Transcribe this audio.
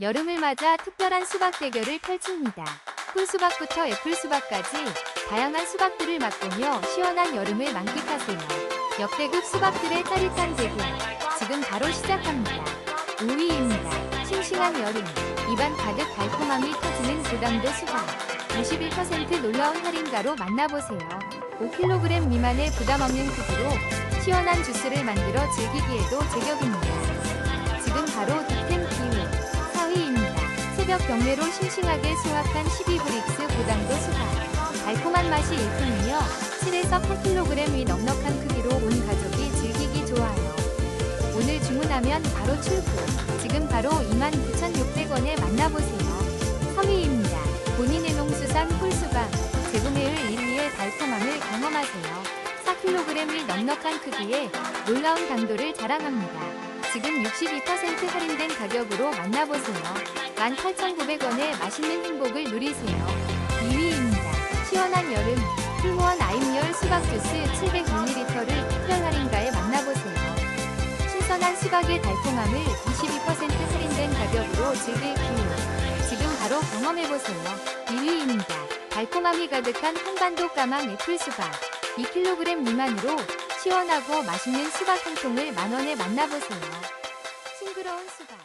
여름을 맞아 특별한 수박 대결을 펼칩니다. 꿀수박부터 애플수박까지 다양한 수박들을 맛보며 시원한 여름을 만끽하세요. 역대급 수박들의 짜릿한 대결 지금 바로 시작합니다. 5위입니다. 싱싱한 여름 입안 가득 달콤함이 터지는 고당도 수박 51% 놀라운 할인가로 만나보세요. 5kg 미만의 부담 없는 크기로 시원한 주스를 만들어 즐기기에도 제격입니다. 경매로 싱싱하게 수확한 12브릭스 고당도 수박 달콤한 맛이 일품이며 7에서 8kg이 넉넉한 크기로 온 가족이 즐기기 좋아요. 오늘 주문하면 바로 출고 지금 바로 29,600원에 만나보세요. 3위입니다. 본인의 농수산 꿀수박 재구매율 1위의 달콤함을 경험하세요. 4kg이 넉넉한 크기에 놀라운 당도를 자랑합니다. 지금 62% 할인된 가격으로 만나보세요. 18,900원의 맛있는 행복을 누리세요. 2위입니다. 시원한 여름 풀무원 아임열 수박 주스 700ml를 특별 할인가에 만나보세요. 신선한 수박의 달콤함을 22% 할인된 가격으로 즐길 기회. 지금 바로 경험해보세요. 2위입니다. 달콤함이 가득한 한반도 까망 애플 수박. 2kg 미만으로 시원하고 맛있는 수박 한 통을 만원에 만나보세요. 싱그러운 수박.